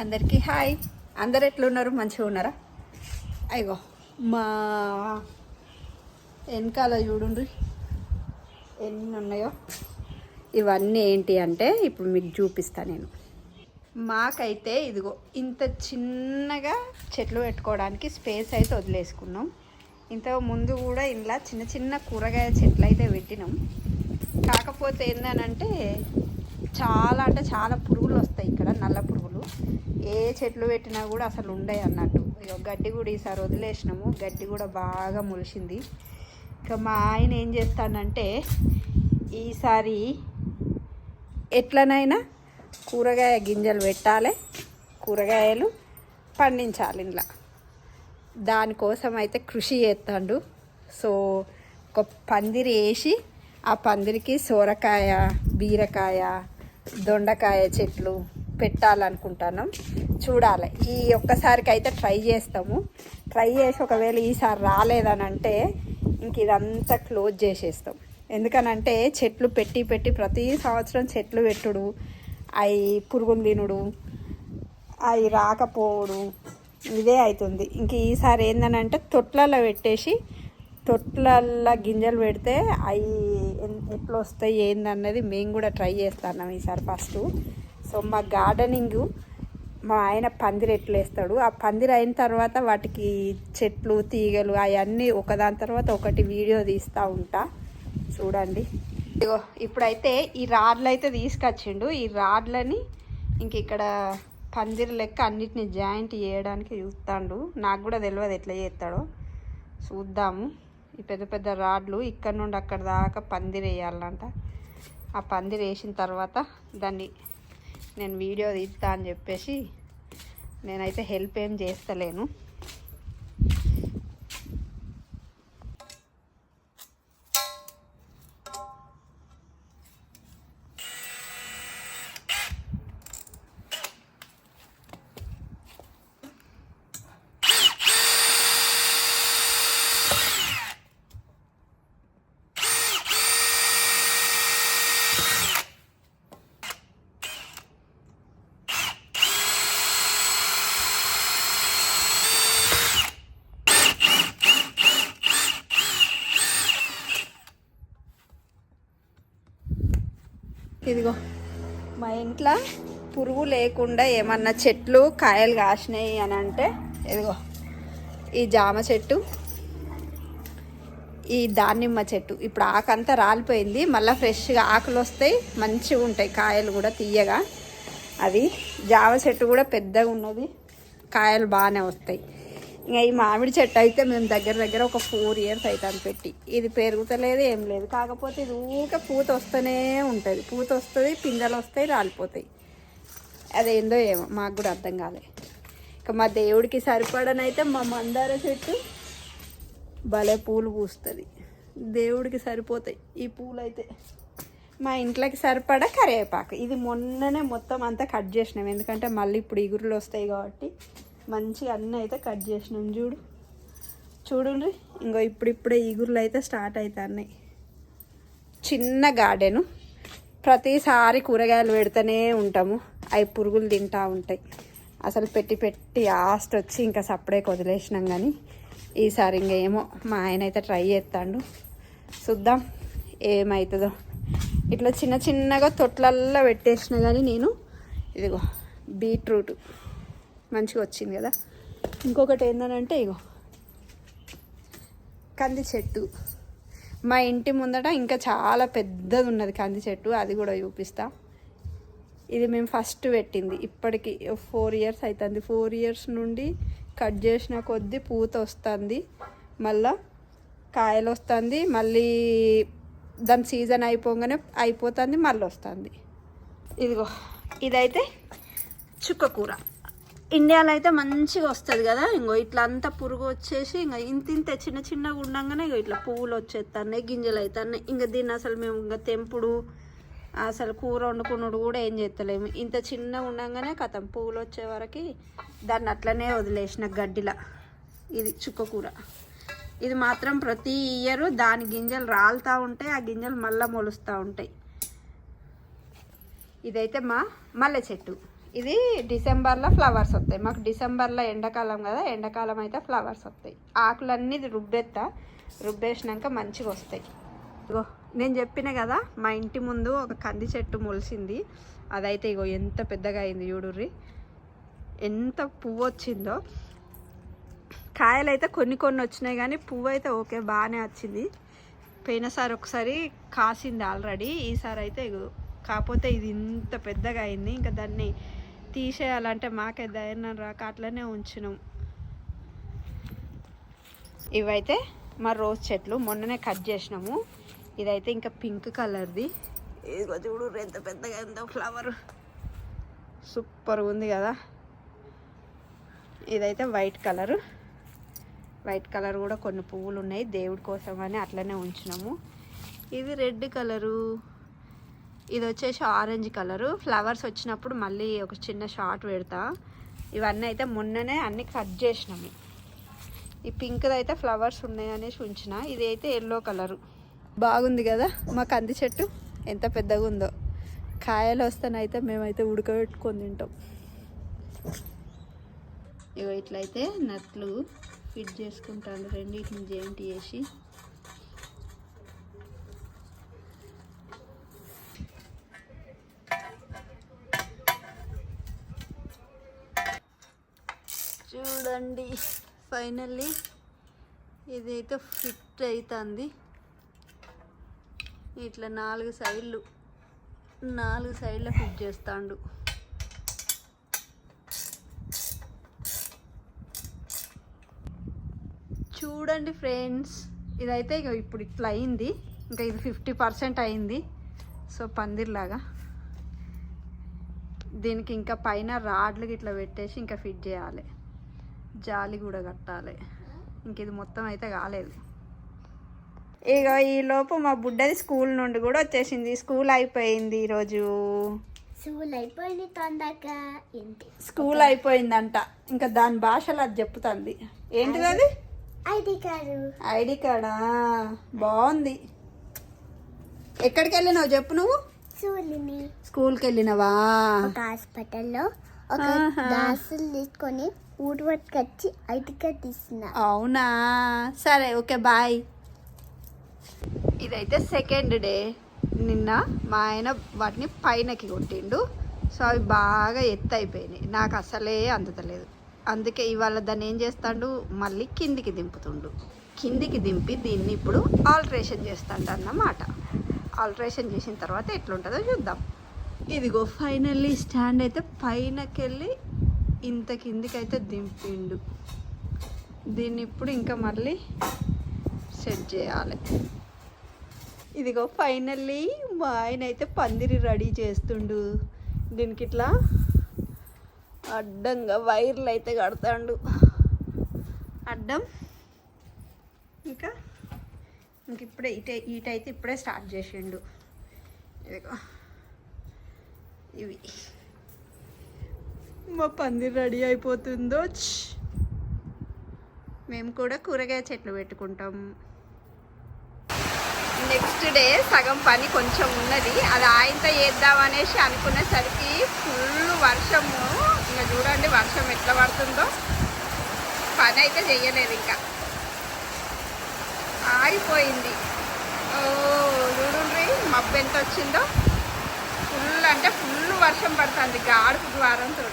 అందరికీ హాయ్. అందరు ఎట్లున్నారు? మంచిగా ఉన్నారా? అయ్యో మా వెనకాల చూడండి ఎన్ని ఉన్నాయో? ఇవన్నీ ఏంటి అంటే ఇప్పుడు మీకు చూపిస్తా నేను. మాకైతే ఇదిగో ఇంత చిన్నగా చెట్లు పెట్టుకోవడానికి స్పేస్ అయితే వదిలేసుకున్నాం. ఇంత ముందు కూడా ఇలా చిన్న చిన్న కూరగాయ చెట్లు అయితే పెట్టినాం. కాకపోతే ఏంటనంటే చాలా అంటే చాలా పురుగులు వస్తాయి ఇక్కడ నల్ల పురుగులు. ఏ చెట్లు పెట్టినా కూడా అసలు ఉండయి అన్నట్టు. ఇక గడ్డి కూడా ఈసారి వదిలేసినాము. గడ్డి కూడా బాగా మొలిసింది. ఇక మా ఆయన ఏం చేస్తానంటే ఈసారి ఎట్లనైనా కూరగాయ గింజలు పెట్టాలి. కూరగాయలు పండించాలి ఇంట్లో. దానికోసం అయితే కృషి చేస్తాడు. సో ఒక పందిరి వేసి ఆ పందిరికి సోరకాయ బీరకాయ దొండకాయ చెట్లు పెట్టాలనుకుంటున్నాం చూడాలి. ఈ ఒక్కసారికి అయితే ట్రై చేస్తాము. ట్రై చేసి ఒకవేళ ఈసారి రాలేదని అంటే ఇంక ఇదంతా క్లోజ్ చేసేస్తాం. ఎందుకనంటే చెట్లు పెట్టి పెట్టి ప్రతి సంవత్సరం చెట్లు పెట్టుడు అవి పురుగులు తినుడు అవి రాకపోవడు ఇదే అవుతుంది ఇంక ఈసారి ఏందనంటే తొట్లలో పెట్టేసి తొట్లల్లో గింజలు పెడితే అవి ఎట్లా వస్తాయి ఏందన్నది మేము కూడా ట్రై చేస్తాం ఈసారి ఫస్ట్. సో మా గార్డెనింగ్ మా ఆయన పందిరి ఎట్లా వేస్తాడు. ఆ పందిరి అయిన తర్వాత వాటికి చెట్లు తీగలు అవన్నీ ఒకదాని తర్వాత ఒకటి వీడియో తీస్తూ ఉంటా. చూడండి. ఇగో ఇప్పుడైతే ఈ రాడ్లు అయితే తీసుకొచ్చిండు. ఈ రాడ్లని ఇంక ఇక్కడ పందిరి లెక్క అన్నిటిని జాయింట్ చేయడానికి చూస్తాడు. నాకు కూడా తెలియదు ఎట్లా చేస్తాడో. చూద్దాము. ఈ పెద్ద పెద్ద రాడ్లు ఇక్కడ నుండి అక్కడ దాకా పందిరి వేయాలంట. ఆ పందిరి వేసిన తర్వాత దాన్ని నేను వీడియో తీస్తా అని చెప్పేసి నేనైతే హెల్ప్ ఏం చేస్తలేను. ఇదిగో. మా ఇంట్లో పురుగు లేకుండా ఏమన్నా చెట్లు కాయలు కాసినాయి అని అంటే ఇదిగో. ఈ జామ చెట్టు ఈ దానిమ్మ చెట్టు. ఇప్పుడు ఆకంతా రాలిపోయింది. మళ్ళీ ఫ్రెష్గా ఆకులు వస్తాయి. మంచిగా ఉంటాయి. కాయలు కూడా తీయగా. అది జామ చెట్టు కూడా పెద్దగా ఉన్నది. కాయలు బాగానే వస్తాయి. ఇంకా ఈ మామిడి చెట్టు అయితే మేము దగ్గర దగ్గర ఒక ఫోర్ ఇయర్స్ అవుతుంది పెట్టి. ఇది పెరుగుతలేదు ఏం లేదు. కాకపోతే ఇది ఊరికే పూత వస్తూనే ఉంటుంది. పూత వస్తుంది పిందెలు వస్తాయి రాలిపోతాయి. అదేందో ఏమో మాకు కూడా అర్థం కాలే. ఇక మా దేవుడికి సరిపడనైతే మా మందార చెట్టు భలే పూలు పూస్తుంది. దేవుడికి సరిపోతాయి ఈ పూలు అయితే మా ఇంట్లోకి సరిపడ కరివేపాకు. ఇది మొన్ననే మొత్తం అంతా కట్ చేసినాం. ఎందుకంటే మళ్ళీ ఇప్పుడు ఇగురులు వస్తాయి కాబట్టి. మంచిగా అన్నీ అయితే కట్ చేసినాం చూడు. చూడండి ఇంకో ఇప్పుడిప్పుడే ఈగుర్లు అయితే స్టార్ట్ అవుతున్నాయి చిన్న గార్డెను. ప్రతిసారి కూరగాయలు పెడుతూనే ఉంటాము. అవి పురుగులు తింటూ ఉంటాయి. అసలు పెట్టి పెట్టి ఆస్ట్ వచ్చి ఇంకా సప్పుడే వదిలేసినాం కానీ ఈసారి ఇంకేమో మా ఆయన అయితే ట్రై చేస్తాడు. చూద్దాం ఏమవుతుందో ఇట్లా చిన్న చిన్నగా తొట్లల్లో పెట్టేసిన కానీ నేను ఇదిగో బీట్రూట్. మంచిగా వచ్చింది కదా. ఇంకొకటి ఏంటంటే ఇగో కంది చెట్టు. మా ఇంటి ముందట ఇంకా చాలా పెద్దది ఉన్నది కంది చెట్టు అది కూడా చూపిస్తా. ఇది మేము ఫస్ట్ పెట్టింది. ఇప్పటికి ఫోర్ ఇయర్స్ అవుతుంది ఫోర్ ఇయర్స్ నుండి కట్ చేసిన కొద్దీ పూత వస్తుంది. మళ్ళా కాయలు వస్తుంది. మళ్ళీ దాని సీజన్ అయిపోగానే అయిపోతుంది మళ్ళీ వస్తుంది. ఇదిగో ఇదైతే చుక్క కూర. ఇండియాలో అయితే మంచిగా వస్తుంది కదా. ఇంకో ఇట్లా అంతా పురుగు వచ్చేసి ఇంకా ఇంత ఇంత చిన్న చిన్నగా ఉండగానే ఇగో ఇట్లా పువ్వులు వచ్చేస్తున్నాయి గింజలు అవుతున్నాయి ఇంకా దీన్ని అసలు మేము ఇంకా తెంపుడు అసలు కూర వండుకున్నాడు కూడా ఏం చేస్తలేము ఇంత చిన్నగా ఉండగానే కథం పువ్వులు వచ్చే వరకు దాన్ని అట్లనే వదిలేసిన గడ్డిలా. ఇది చుక్క కూర. ఇది మాత్రం ప్రతి ఇయర్ దాని గింజలు రాలుతూ ఉంటాయి ఆ గింజలు మళ్ళీ మొలుస్తూ ఉంటాయి. ఇదైతే మా మల్లె చెట్టు. ఇది డిసెంబర్లో ఫ్లవర్స్ వస్తాయి. మాకు డిసెంబర్లో ఎండాకాలం కదా ఎండాకాలం అయితే ఫ్లవర్స్ వస్తాయి. ఆకులన్నీ ఇది రుబ్బెత్తా రుబ్బేసినాక మంచిగా వస్తాయి. ఇగో నేను చెప్పిన కదా మా ఇంటి ముందు ఒక కంది చెట్టు మొలిసింది. అదైతే ఇగో ఎంత పెద్దగా అయింది చూడుర్రి. ఎంత పువ్వు వచ్చిందో. కాయలు అయితే కొన్ని కొన్ని వచ్చినాయి కానీ పువ్వు అయితే ఓకే బాగానే వచ్చింది. పోయినసారి ఒకసారి కాసింది ఆల్రెడీ ఈసారి అయితే ఇగో కాకపోతే ఇది ఇంత పెద్దగా అయింది. ఇంకా దాన్ని తీసేయాలంటే మాకే ధైర్యం రాక అట్లనే ఉంచినాం. ఇవైతే మా రోజ్ చెట్లు మొన్ననే కట్ చేసినాము. ఇదైతే ఇంకా పింక్ కలర్ది. ఇదిగో చూడు ఎంత పెద్దగా ఎంతో ఫ్లవర్ సూపర్ ఉంది కదా. ఇదైతే వైట్ కలరు. వైట్ కలర్ కూడా కొన్ని పువ్వులు ఉన్నాయి. దేవుడి కోసం అని అట్లనే ఉంచినాము. ఇది రెడ్ కలరు. ఇది వచ్చేసి ఆరెంజ్ కలరు. ఫ్లవర్స్ వచ్చినప్పుడు మళ్ళీ ఒక చిన్న షార్ట్ పెడతా. ఇవన్నీ అయితే మొన్ననే అన్ని కట్ చేసినాము ఈ పింక్ది అయితే ఫ్లవర్స్ ఉన్నాయనేసి ఉంచిన ఇది అయితే ఎల్లో కలరు. బాగుంది కదా? మా కంది చెట్టు ఎంత పెద్దగా ఉందో. కాయలు వస్తానైతే మేమైతే ఉడకబెట్టుకొని తింటాం. ఇగో ఇట్లయితే నట్లు ఫిట్ చేసుకుంటాను రెండింటిని జాయింట్ చేసి. చూడండి. ఫైనల్లీ ఇదైతే ఫిట్ అవుతుంది ఇట్లా నాలుగు సైడ్లు నాలుగు సైడ్ల ఫిట్ చేస్తాండు. చూడండి ఫ్రెండ్స్ ఇదైతే ఇక ఇప్పుడు ఇట్లా అయింది. ఇంకా ఇది ఫిఫ్టీ పర్సెంట్ అయింది. సో పందిర్లాగా. దీనికి ఇంకా పైన రాడ్లు ఇట్లా పెట్టేసి ఇంకా ఫిట్ చేయాలి. జాలి కూడా కట్టాలి. ఇంక ఇది మొత్తం అయితే కాలేదు. ఇక ఈ లోపు మా బుడ్డది స్కూల్ నుండి కూడా వచ్చేసింది. స్కూల్ అయిపోయింది ఈరోజు. స్కూల్ అయిపోయింది తొందరగా. స్కూల్ అయిపోయిందంట. ఇంకా దాని భాషలో అది చెప్తుంది. ఏంటిది అది? ID card. ఐడి కార్డా? బాగుంది. ఎక్కడికి వెళ్ళినావు చెప్పు నువ్వు? స్కూల్కి వెళ్ళినవా? హాస్పిటల్లో. ఒక. గ్లాసులు తీసుకొని ఊరు పట్టుకొచ్చి తీసిన. అవునా? సరే ఓకే బాయ్. ఇదైతే సెకండ్ డే. నిన్న మా ఆయన వాటిని పైనకి కొట్టిండు. సో అవి బాగా ఎత్తు అయిపోయినాయి నాకు అసలే అందుతలేదు. అందుకే ఇవాళ దాన్ని ఏం చేస్తాడు? మళ్ళీ కిందికి దింపుతుండు. కిందికి దింపి దీన్ని ఇప్పుడు ఆల్ట్రేషన్ చేస్తాడు అన్నమాట. ఆల్ట్రేషన్ చేసిన తర్వాత ఎట్లుంటుందో చూద్దాం. ఇదిగో ఫైనల్లీ స్టాండ్ అయితే పైనకెళ్ళి ఇంత కిందికైతే దింపిండు. దీన్ని ఇప్పుడు ఇంకా మళ్ళీ సెట్ చేయాలి. ఇదిగో ఫైనల్లీ మా ఆయన అయితే పందిరి రెడీ చేస్తుండు. దీనికి ఇట్లా అడ్డంగా వైర్లు అయితే కడతాడు. అడ్డం. ఇంకా? ఇంక ఇప్పుడే ఇటే ఇటైతే ఇప్పుడే స్టార్ట్ చేసిండు. ఇదిగో. ఇవి. మా పందిరి రెడీ అయిపోతుందో. మేము కూడా కూరగాయ చెట్లు పెట్టుకుంటాం. నెక్స్ట్ డే సగం పని కొంచెం ఉన్నది. అది ఆయనతో చేద్దామనేసి అనుకునేసరికి ఫుల్ వర్షము. ఇంకా చూడండి వర్షం ఎట్లా పడుతుందో. పని అయితే చెయ్యలేదు ఇంకా. ఆగిపోయింది ఓ చూడండి మబ్బు ఎంత వచ్చిందో ఫుల్ అంటే ఫుల్ వర్షం పడుతుంది గాడుపు ద్వారంతో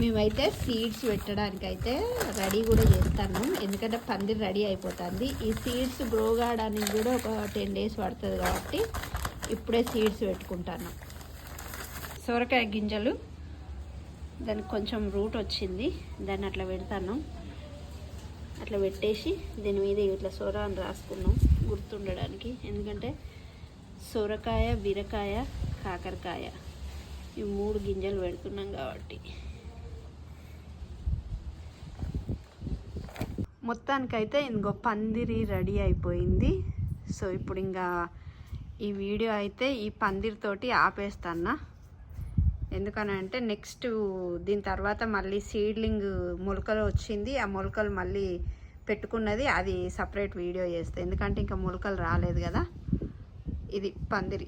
మేమైతే సీడ్స్ పెట్టడానికి అయితే రెడీ కూడా చేస్తాను ఎందుకంటే పందిరి రెడీ అయిపోతుంది. ఈ సీడ్స్ గ్రో కావడానికి కూడా ఒక టెన్ డేస్ పడుతుంది కాబట్టి ఇప్పుడే సీడ్స్ పెట్టుకుంటాను. సొరకాయ గింజలు దానికి కొంచెం రూట్ వచ్చింది. దాన్ని అట్లా పెడతాను. అట్లా పెట్టేసి దీని మీద ఇట్లా సొర అని రాసుకున్నాం. గుర్తుండడానికి. ఎందుకంటే సొరకాయ బీరకాయ కాకరకాయ. ఈ మూడు గింజలు పెడుతున్నాం కాబట్టి. మొత్తానికైతే ఇంకో పందిరి రెడీ అయిపోయింది. సో ఇప్పుడు ఇంకా ఈ వీడియో అయితే ఈ పందిరితోటి ఆపేస్తానా ఎందుకనంటే నెక్స్ట్ దీని తర్వాత మళ్ళీ సీడ్లింగ్ మొలకలు వచ్చింది. ఆ మొలకలు మళ్ళీ పెట్టుకున్నది అది సపరేట్ వీడియో చేస్తే. ఎందుకంటే ఇంకా మొలకలు రాలేదు కదా. ఇది పందిరి.